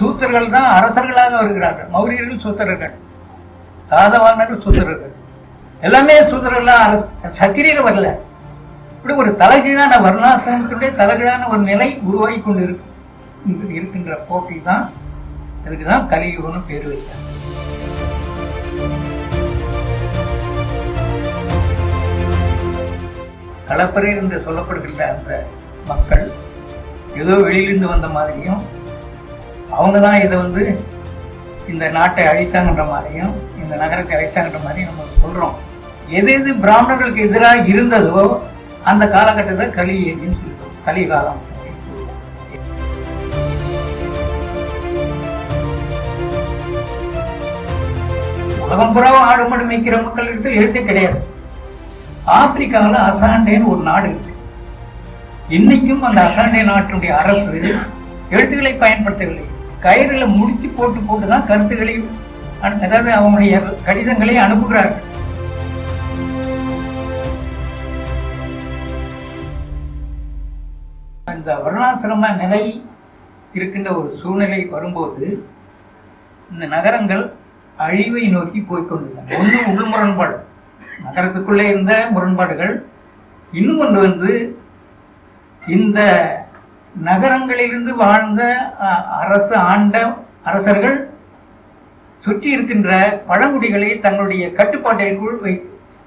சூத்திரர்கள் தான் அரசர்களாக வருகிறார்கள். மௌரியர்கள் சூத்திரர்கள். சாதவானர்கள் சூத்திரர்கள். எல்லாமே சூத்திரர்களாக அரசு சத்திரியர் வரல. இப்படி ஒரு தலைகீழான வர்ணாசிரமத்தினுடைய தலைகீழான ஒரு நிலை உருவாகி கொண்டு இருக்கு இருக்கின்ற போக்கை தான் இதுக்கு தான் கலியுகம்னு பேர் வைத்தார். கலப்பறை என்று சொல்லப்படுகின்ற அந்த மக்கள் ஏதோ வெளியிலிருந்து வந்த மாதிரியும் அவங்க தான் இதை வந்து இந்த நாட்டை அழித்தாங்கன்ற மாதிரியும் இந்த நகரத்தை அழித்தாங்கன்ற மாதிரியும் நம்ம சொல்றோம். எது எது பிராமணர்களுக்கு எதிராக இருந்ததோ அந்த காலகட்டத்தில் கலி அப்படின்னு சொல்லுவோம் களி காலம் உலகம் புறா ஆடு மாடு மேய்க்கிற மக்கள் எழுத்தே கிடையாது. ஆப்பிரிக்காவில் அசாண்டேன்னு ஒரு நாடு இருக்கு. இன்னைக்கும் அந்த அசாண்டே நாட்டினுடைய அரசு எழுத்துக்களை பயன்படுத்தவில்லை. கயிறுல முடிச்சு போட்டு போட்டு தான் கருத்துக்களை அதாவது அவங்களுடைய கடிதங்களை அனுப்புகிறார்கள். அந்த வருணாசிரம நிலை இருக்கின்ற ஒரு சூழ்நிலை வரும்போது இந்த நகரங்கள் அழிவை நோக்கி போய்கொண்டிருந்தன ஒன்று உள் முரண்பாடு. நகரத்துக்குள்ளே இருந்த முரண்பாடுகள் இன்னும் ஒன்று வந்து இந்த நகரங்களிலிருந்து வாழ்ந்த அரசு ஆண்ட அரசர்கள் சுற்றி இருக்கின்ற பழங்குடிகளை தங்களுடைய கட்டுப்பாட்டிற்குள் வை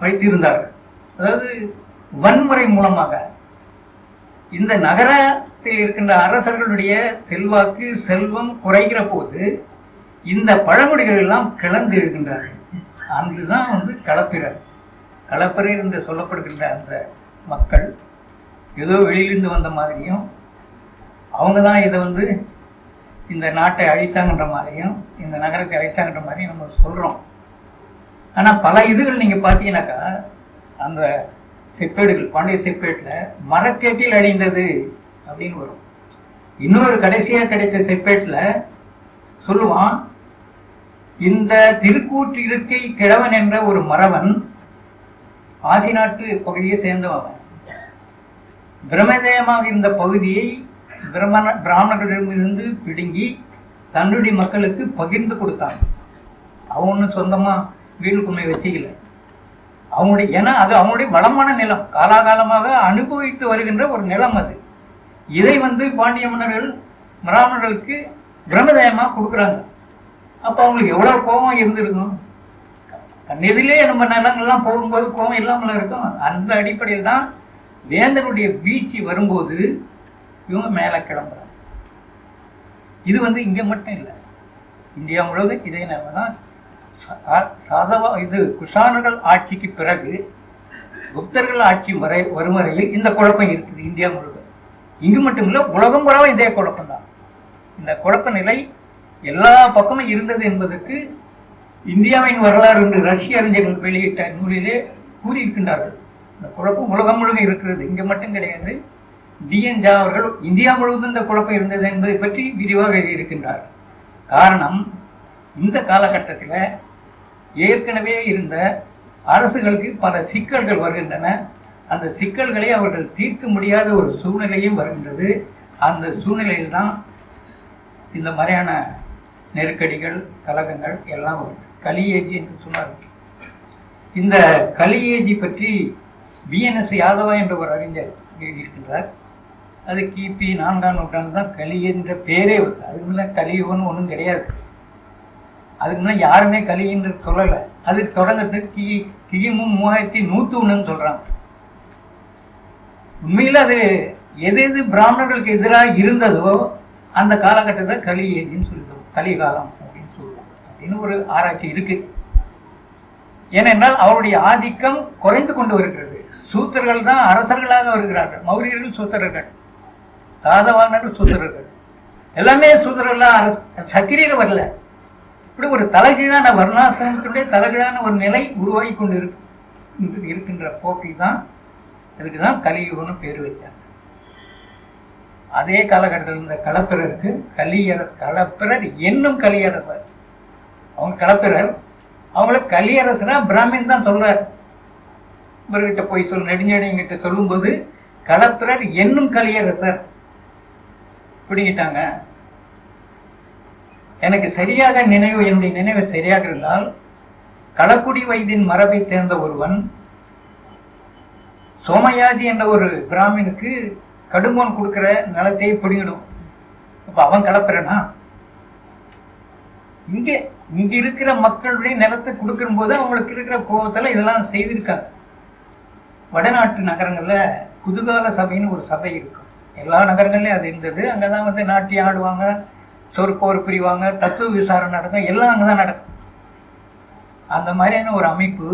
வைத்திருந்தார்கள். அதாவது வன்முறை மூலமாக. இந்த நகரத்தில் இருக்கின்ற அரசர்களுடைய செல்வாக்கு செல்வம் குறைகிற போது இந்த பழங்குடிகள் எல்லாம் கிளந்து எழுகின்றார்கள். அன்றுதான் வந்து களப்பிரர் களப்பிரர் என்று சொல்லப்படுகின்ற அந்த மக்கள் ஏதோ வெளியிலிருந்து வந்த மாதிரியும் அவங்க தான் இதை வந்து இந்த நாட்டை அழித்தாங்கன்ற மாதிரியும் இந்த நகரத்தை அழித்தாங்கன்ற மாதிரியும் நம்ம சொல்கிறோம் ஆனால் பல இதுகள் நீங்கள் பார்த்தீங்கன்னாக்கா அந்த செப்பேடுகள் பாண்டிய செப்பேட்டில் மரக்கேட்டில் அழிந்தது அப்படின்னு வரும் இன்னொரு கடைசியாக கிடைத்த செப்பேட்டில் சொல்லுவான் இந்த திருக்கூற்று இருக்கை கிழவன் என்ற ஒரு மறவன் ஆசி நாட்டு பகுதியை சேர்ந்தவன் அவன். பிரமதேயமாக இருந்த பகுதியை பிரமண பிராமணர்களிடமிருந்து பிடுங்கி தன்னுடைய மக்களுக்கு பகிர்ந்து கொடுத்தான் அவன் ஒன்றும் சொந்தமாக வீடுக்குள்ளே வச்சுக்கல. அவங்களுடைய ஏன்னா அது அவங்களுடைய வளமான நிலம். காலாகாலமாக அனுபவித்து வருகின்ற ஒரு நிலம் அது. இதை வந்து பாண்டிய மன்னர்கள் பிராமணர்களுக்கு பிரம்மதேயமாக கொடுக்குறாங்க. அப்போ அவங்களுக்கு எவ்வளோ கோபம் இருந்திருக்கும்? கண்ணெதிலே நம்ம நிலங்கள்லாம் போகும்போது கோபம் இல்லாமல் இருக்கும். அந்த அடிப்படையில் தான் வேந்தனுடைய வீழ்ச்சி வரும்போது இவங்க மேலே கிளம்புறாங்க. இது வந்து இங்கே மட்டும் இல்லை. இந்தியா முழுவதும் இதே நிலைமை தான். சா- சாதவா இது குஷானர்கள் ஆட்சிக்கு பிறகு குப்தர்கள் ஆட்சி வரை வரும் வரையில் இந்த குழப்பம் இருக்குது இந்தியா முழுவதும். இங்கு மட்டும் இல்லை உலகம் பூராவும் இதே குழப்பம் தான். இந்த குழப்ப நிலை எல்லா பக்கமும் இருந்தது என்பதற்கு இந்தியாவின் வரலாறு என்று ரஷ்ய அறிஞர்கள் வெளியிட்ட நூலிலே கூறியிருக்கின்றார்கள். இந்த குழப்பம் உலகம் முழுவதும் இருக்கிறது. இங்கே மட்டும் கிடையாது. டிஎன் ஜா அவர்கள் இந்தியா முழுவதும் இந்த குழப்பம் இருந்தது என்பதை பற்றி விரிவாக எழுதியிருக்கின்றார். காரணம் இந்த காலகட்டத்தில் ஏற்கனவே இருந்த அரசுகளுக்கு பல சிக்கல்கள் வருகின்றன. அந்த சிக்கல்களை அவர்கள் தீர்க்க முடியாத ஒரு சூழ்நிலையும் வருகின்றது. அந்த சூழ்நிலையில் தான் இந்த மாதிரியான நெருக்கடிகள் கலகங்கள் எல்லாம் வருது. கலியேஜி என்று சொன்னார். இந்த கலியேஜி பற்றி பிஎன்எஸ் யாதவா என்ற ஒரு அறிஞர் எழுதியிருக்கின்றார். அது கிபி நான்காம் நூற்றாண்டு தான் கலி என்ற பேரே வருது. அதுக்கு முன்னே கலியுகம்னு ஒன்றும் கிடையாது. அதுக்கு முன்னே யாருமே கலி என்று சொல்லலை. அதுக்கு தொடங்கிறதுக்கு கி கிமு மூவாயிரத்தி நூற்றி ஒன்றுன்னு சொல்கிறாங்க உண்மையில் அது எது எது பிராமணர்களுக்கு எதிராக இருந்ததோ அந்த காலகட்டத்தை கலி ஏஜின்னு சொல்லுவோம் கலிகாலம் அப்படின்னு சொல்லுவோம் அப்படின்னு ஒரு ஆராய்ச்சி இருக்கு. ஏனென்றால் அவருடைய ஆதிக்கம் குறைந்து கொண்டு வருகிறது. சூத்திரர்கள் தான் அரசர்களாக வருகிறார்கள். மௌரியர்கள் சூத்திரர்கள். சாதவானர்கள் சூத்திரர்கள். எல்லாமே சூத்திரர்களாக அரச சத்திரியர் வரல. இப்படி ஒரு தலைகீழான வர்ணாசிரமத்தினுடைய தலைகீழான ஒரு நிலை உருவாகி கொண்டு இருக்கு இருக்கின்ற போக்கை தான் இதுக்கு தான் கலியுகம்னு பேர் வைத்தாங்க. அதே காலகட்டத்தில் இருந்த களப்பிரருக்கு கலியர களப்பிரர் என்னும் கலியரசர் அவங்க களப்பிரர் அவங்கள கலியரசனா பிராமின் தான் சொல்றார். இவர்கிட்ட போய் சொல் நெடுஞ்சடைங்கிட்ட சொல்லும்போது களப்பிரர் என்னும் கலியரசர். பிடிக்கிட்டாங்க எனக்கு சரியாக நினைவு என்னுடைய நினைவு சரியாக இருந்தால் களக்குடி வயதின் மரபை சேர்ந்த ஒருவன் சோமயாஜி என்ற ஒரு பிராமினுக்கு கடுங்கோன் கொடுக்குற நிலத்தை பிடிங்கிடும் அப்ப அவன் கலப்புறனா? இங்க இங்க இருக்கிற மக்களுடைய நிலத்தை கொடுக்கும் போது அவங்களுக்கு இருக்கிற கோபத்தில் இதெல்லாம் செய்திருக்காங்க. வடநாட்டு நகரங்களில் குதுகால சபைன்னு ஒரு சபை இருக்கும். எல்லா நகரங்கள்லயும் அது இருந்தது. அங்கே தான் வந்து நாட்டியம் ஆடுவாங்க சொற்போர் பிரிவாங்க தத்துவ விசாரணை நடக்கும் எல்லாம் அங்கே தான் நடக்கும். அந்த மாதிரியான ஒரு அமைப்பு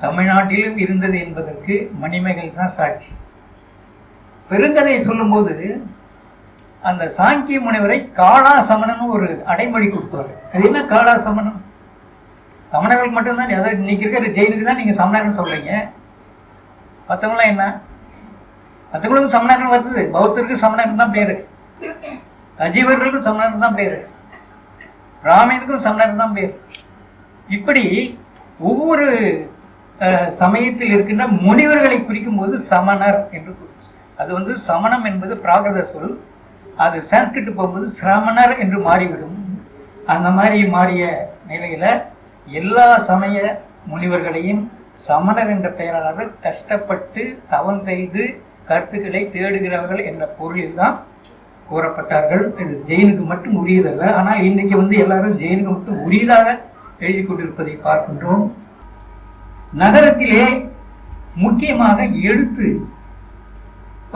தமிழ்நாட்டிலும் இருந்தது என்பதற்கு மணிமேகல் தான் சாட்சி. பெருங்கதையை சொல்லும்போது அந்த சாங்கிய முனைவரை காளா சமணன் ஒரு அடைமொழி கொடுப்பாரு. அது என்ன காளா சமணம் சமணர்கள் மட்டும்தான் அதாவது இன்னைக்கு இருக்கிற ஜெயிலுக்கு தான் நீங்கள் சமணர்னு சொல்கிறீங்க மற்றவங்களாம் என்ன? மற்றவங்களுக்கும் சமணர்கள் வருது. பௌத்தருக்கு சமணர் தான் பேர். அஜீவர்களுக்கும் சமணர் தான் பேர். ராமனுக்கும் சமணர் தான் பேர். இப்படி ஒவ்வொரு சமயத்தில் இருக்கின்ற முனிவர்களை குறிக்கும் போது சமணர் என்று அது வந்து சமணம் என்பது பிராகிருத சொல். அது சான்ஸ்கிரிட் போகும்போது சிரமணர் என்று மாறிவிடும். அந்த மாதிரி மாறிய நிலையில் எல்லா சமய முனிவர்களையும் சமணர் என்ற பெயரால் கஷ்டப்பட்டு தவம் செய்து கருத்துக்களை தேடுகிறவர்கள் என்ற பொருளில் தான் கூறப்பட்டார்கள். இது ஜெயினுக்கு மட்டும் உரியதல்ல. ஆனால் இன்னைக்கு வந்து எல்லாரும் ஜெயினுக்கு மட்டும் உரியதாக எழுதி கொண்டிருப்பதை பார்க்கின்றோம். நகரத்திலே முக்கியமாக எழுத்து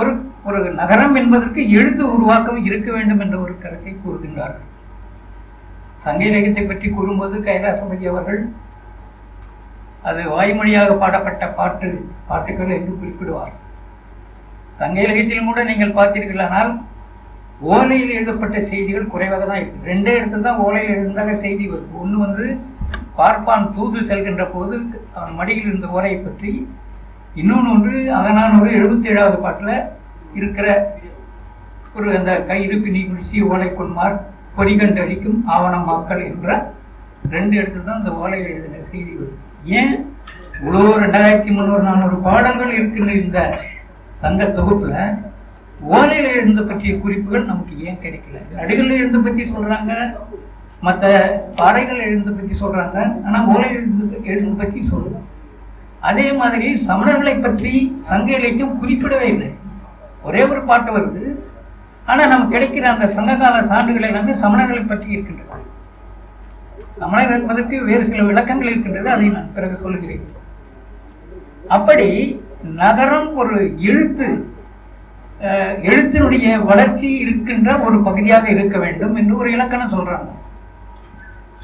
ஒரு ஒரு நகரம் என்பதற்கு எழுத்து உருவாக்கம் இருக்க வேண்டும் என்ற ஒரு கருத்தை கூறுகின்றார்கள். சங்க இலக்கியத்தை பற்றி கூறும்போது கைலாசபதி அவர்கள் அது வாய்மொழியாக பாடப்பட்ட பாட்டு பாட்டுகள் என்று குறிப்பிடுவார் சங்க இலக்கியத்திலும் கூட நீங்கள் பார்த்தீர்களானால் ஓலையில் எழுதப்பட்ட செய்திகள் குறைவாக தான் இருக்கு ரெண்டே இடத்துல தான் ஓலையில் எழுதினாக செய்தி வருது ஒன்று வந்து பார்ப்பான் தூது செல்கின்ற போது அவன் மடியில் இருந்த ஓலையை பற்றி இன்னொன்று ஒன்று அகநானூறு எழுபத்தி ஏழாவது பாட்டில் இருக்கிற ஒரு அந்த கையிருப்பு நீ ஓலை கொன்மார் பொறிகண்டடிக்கும் ஆவணமாக்கல் என்ற ரெண்டு இடத்துல தான் இந்த ஓலையில் எழுதின செய்தி வருது ஏன்? இவ்வளோ ரெண்டாயிரத்தி முந்நூறு நானூறு பாடங்கள் இருக்கின்ற இந்த சங்க தொகுப்புல ஓலையில் எழுந்த பற்றிய குறிப்புகள் நமக்கு ஏன் கிடைக்கல? நடிகள் எழுந்த பற்றி சொல்றாங்க மற்ற பாறைகள் எழுந்த பற்றி சொல்றாங்க ஆனால் ஓலை எழுந்த எழுந்த பற்றி சொல்லல. அதே மாதிரி சமணர்களை பற்றி சங்க இலக்கியம் குறிப்பிடவே இல்லை. ஒரே ஒரு பாட்டு வருது. ஆனால் நமக்கு கிடைக்கிற அந்த சங்ககால சான்றுகள் எல்லாமே சமணர்களை பற்றி இருக்கின்றது. சமணர் என்பதற்கு வேறு சில விளக்கங்கள் இருக்கின்றது அதை நான் பிறகு சொல்லுகிறேன். அப்படி நகரம் ஒரு எழுத்து எழுத்தினுடைய வளர்ச்சி இருக்கின்ற ஒரு பகுதியாக இருக்க வேண்டும் என்று ஒரு இலக்கணம் சொல்றாங்க.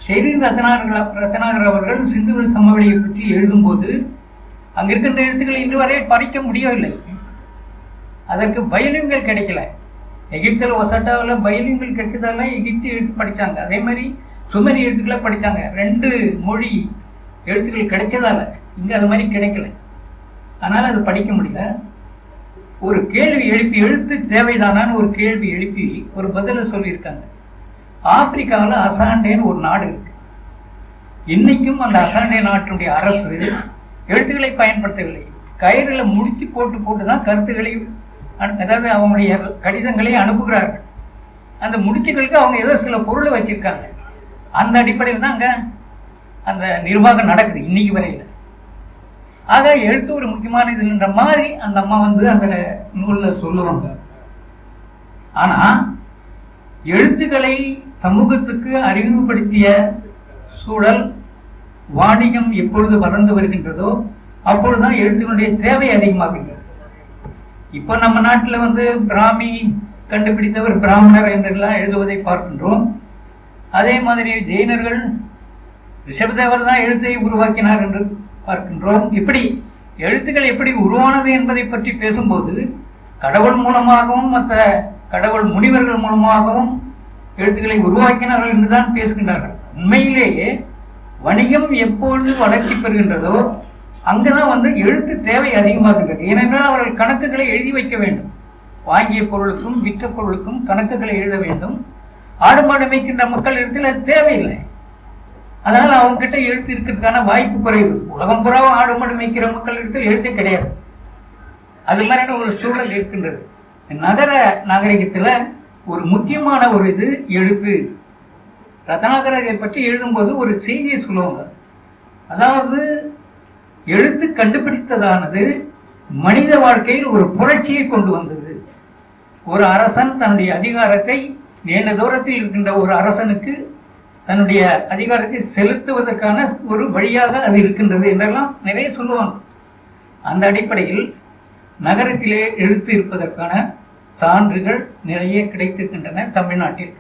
ஷெரி ரத்னாகர் ரத்னாகர் அவர்கள் சிந்து சமவெளியை பற்றி எழுதும்போது அங்கே இருக்கின்ற எழுத்துக்களை இன்று வரை படிக்க முடியவில்லை. அதற்கு பயிலுங்கள் கிடைக்கல. எகிப்தில் ஒசட்டாவில் பயிலுங்கள் கிடைச்சதால எகிப்து எழுத்து படித்தாங்க அதே மாதிரி சுமரி எழுத்துக்களை படித்தாங்க ரெண்டு மொழி எழுத்துக்கள் கிடைச்சதால இங்கே அது மாதிரி கிடைக்கல. அதனால் அது படிக்க முடியல. ஒரு கேள்வி எழுப்பி எழுத்து தேவைதானான்னு ஒரு கேள்வி எழுப்பி ஒரு பதிலை சொல்லியிருக்காங்க. ஆப்பிரிக்காவில் அசாண்டேன்னு ஒரு நாடு இருக்கு. இன்னைக்கும் அந்த அசாண்டே நாட்டினுடைய அரசு எழுத்துக்களை பயன்படுத்தவில்லை. கயிறுல முடிச்சு போட்டு போட்டு தான் கருத்துக்களை அனு- அதாவது அவங்களுடைய கடிதங்களை அனுப்புகிறார்கள். அந்த முடிச்சுகளுக்கு அவங்க ஏதோ சில பொருளை வச்சிருக்காங்க. அந்த அடிப்படையில் தான் அங்கே அந்த நிர்வாகம் நடக்குது இன்னைக்கு வரையில. ஆக எழுத்து ஒரு முக்கியமான இதுன்ற மாதிரி அந்த அம்மா வந்து அந்த நூலில் சொல்லுவாங்க. ஆனா எழுத்துக்களை சமூகத்துக்கு அறிமுகப்படுத்திய சூழல் வாணிகம் எப்பொழுது வளர்ந்து வருகின்றதோ அப்பொழுதுதான் எழுத்துக்களுடைய தேவை அதிகமாகின்றது. இப்போ நம்ம நாட்டில் வந்து பிராமி கண்டுபிடித்தவர் பிராமணர் என்றெல்லாம் எழுதுவதை பார்க்கின்றோம். அதே மாதிரி ஜெயினர்கள் ரிஷபதேவர் தான் எழுத்தை உருவாக்கினார் என்று பார்க்கின்றோம். இப்படி எழுத்துக்கள் எப்படி உருவானது என்பதை பற்றி பேசும்போது கடவுள் மூலமாகவும் மற்ற கடவுள் முனிவர்கள் மூலமாகவும் எழுத்துக்களை உருவாக்கினார்கள் என்றுதான் பேசுகின்றார்கள். உண்மையிலேயே வணிகம் எப்பொழுது வளர்ச்சி பெறுகின்றதோ அங்கதான் வந்து எழுத்து தேவை அதிகமாகின்றது ஏனென்றால் அவர்கள் கணக்குகளை எழுதி வைக்க வேண்டும். வாங்கிய பொருளுக்கும் விற்ற பொருளுக்கும் கணக்குகளை எழுத வேண்டும். ஆடு மாடு மேய்க்கின்ற மக்கள் இடத்தில் அது தேவையில்லை. அதனால அவங்க கிட்ட எழுத்து இருக்கிறதுக்கான வாய்ப்பு குறைவு. உலகம் புறா ஆடு மாடு மேய்க்கிற மக்கள் இடத்தில் எழுத்தே கிடையாது. அது மாதிரியான ஒரு சூழல் இருக்கின்றது. நகர நாகரிகத்தில் ஒரு முக்கியமான ஒரு இது எழுத்து. ரத்னாகர் இதை பற்றி எழுதும்போது ஒரு செய்தியை சொல்லுவாங்க. அதாவது எழுத்து கண்டுபிடித்ததானது மனித வாழ்க்கையில் ஒரு புரட்சியை கொண்டு வந்தது. ஒரு அரசன் தன்னுடைய அதிகாரத்தை நீண்ட தூரத்தில் இருக்கின்ற ஒரு அரசனுக்கு தன்னுடைய அதிகாரத்தை செலுத்துவதற்கான ஒரு வழியாக அது இருக்கின்றது என்றெல்லாம் நிறைய சொல்லுவாங்க. அந்த அடிப்படையில் நகரத்திலே எழுத்து இருப்பதற்கான சான்றுகள் நிறைய கிடைத்திருக்கின்றன தமிழ்நாட்டில்.